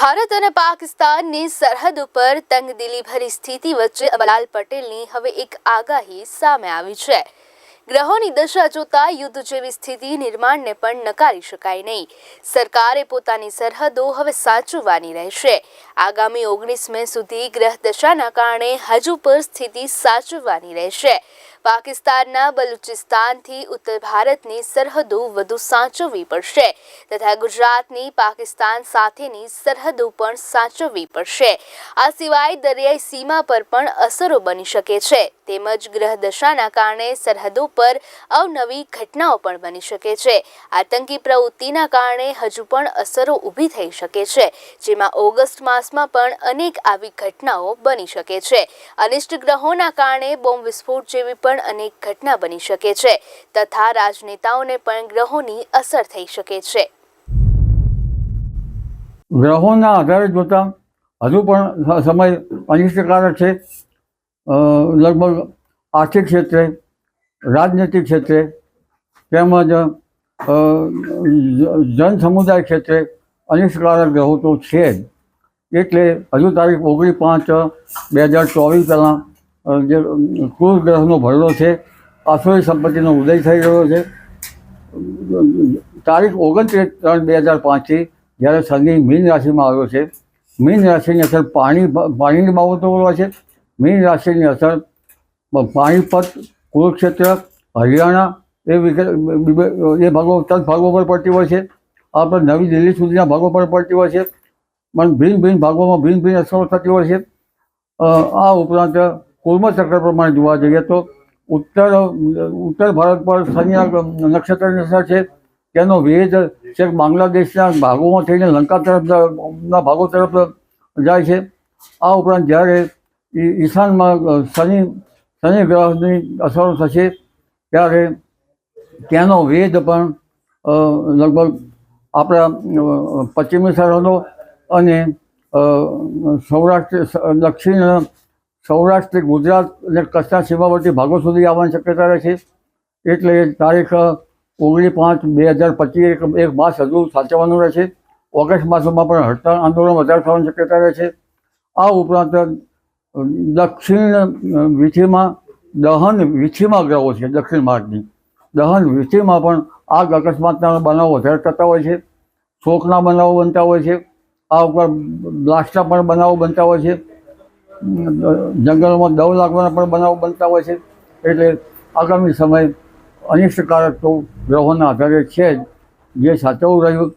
ભારત અને પાકિસ્તાનની સરહદ ઉપર તંગદિલીભરી સ્થિતિ વચ્ચે અમલાલ પટેલની હવે એક આગાહી સામે આવી છે. ગ્રહોની દશા જોતા યુદ્ધ જેવી સ્થિતિ નિર્માણને પણ નકારી શકાય નહીં. સરકારે પોતાની સરહદો હવે સાચવવાની રહેશે. આગામી ઓગણીસ મે સુધી ગ્રહ દશાના કારણે હજુ પર સ્થિતિ સાચવવાની રહેશે. પાકિસ્તાનના બલુચિસ્તાનથી ઉત્તર ભારતની સરહદો વધુ સાચવવી પડશે તથા ગુજરાતની પાકિસ્તાન સાથેની સરહદો પણ સાચવવી પડશે. આ સિવાય દરિયાઈ સીમા પર પણ અસરો બની શકે છે. તેમજ ગ્રહ દશાના કારણે સરહદો પર અવનવી ઘટનાઓ પણ બની શકે છે. આતંકી પ્રવૃત્તિના કારણે હજુ પણ અસરો ઊભી થઈ શકે છે, જેમાં ઓગસ્ટ માસમાં પણ અનેક આવી ઘટનાઓ બની શકે છે. અનિષ્ટ ગ્રહોના કારણે બોમ્બ વિસ્ફોટ જેવી પણ અનેક ઘટના બની શકે છે તથા રાજનેતાઓને પણ ગ્રહોની અસર થઈ શકે છે. ગ્રહોના આધારે જોતા હજુ પણ સમય અનિષ્ટકારક છે. લગભગ આર્થિક ક્ષેત્રે, રાજનૈતિક ક્ષેત્રે તેમજ જન સમુદાય ક્ષેત્રે અનિષ્ટકારક ગ્રહો તો છે જ. એટલે હજુ તારીખ ઓગણીસ પાંચ, બે હજાર ચોવીસ પહેલાં જે ક્રૂર ગ્રહનો ભરડો છે આસુરી સંપત્તિનો ઉદય થઈ રહ્યો છે. તારીખ ઓગણત્રીસ ત્રણ બે હજાર પાંચથી જ્યારે શનિ મીન રાશિમાં આવ્યો છે, મીન રાશિની અસર પાણી, પાણીની બાબતો હોય છે. મીન રાશિની અસર પાણીપત કુરુક્ષેત્ર હરિયાણા એ વિગત એ ભાગો તદ ભાગો પર પડતી હોય છે. આ પર નવી દિલ્હી સુધીના ભાગો પર પડતી હોય છે. પણ ભિન્ન ભિન્ન ભાગોમાં ભિન્ન ભિન્ન અસરો થતી હોય છે. આ ઉપરાંત કુર્મ ચક્ર પ્રમાણે જોવા જઈએ તો ઉત્તર ઉત્તર ભારત પર શનિ નક્ષત્રની અસર છે. તેનો વેદ છેક બાંગ્લાદેશના ભાગોમાં થઈને લંકા તરફ ના ભાગો તરફ જાય છે. આ ઉપરાંત જ્યારે ઈશાનમાં શનિ શનિ ગ્રહની અસરો થશે, ત્યારે તેનો વેદ પણ લગભગ આપણા પશ્ચિમી સરહદો અને સૌરાષ્ટ્ર દક્ષિણ સૌરાષ્ટ્ર, ગુજરાત અને કચ્છના સીમાવર્તી ભાગો સુધી આવવાની શક્યતા રહે છે. એટલે તારીખ ઓગણીસ પાંચ બે હજાર પચીસ એક એક માસ હજુ સાચવવાનું રહેશે. ઓગસ્ટ માસમાં પણ હડતાળ આંદોલન વધારે થવાની શક્યતા રહે છે. આ ઉપરાંત દક્ષિણ વિથીમાં દહન વિથીમાં ગ્રહો છે, દક્ષિણ માર્ગની. દહન વિથીમાં પણ આગ અકસ્માતના બનાવો વધારે થતા હોય છે. શોકના બનાવો બનતા હોય છે. આ ઉપરાંત બ્લાસ્ટના પણ બનાવો બનતા હોય છે. જંગલોમાં દવ લાગવાના પણ બનાવો બનતા હોય છે. એટલે આગામી સમય અનિષ્ટકારક તો ગ્રહોના આધારે છે જ. જે સાચવું રહ્યું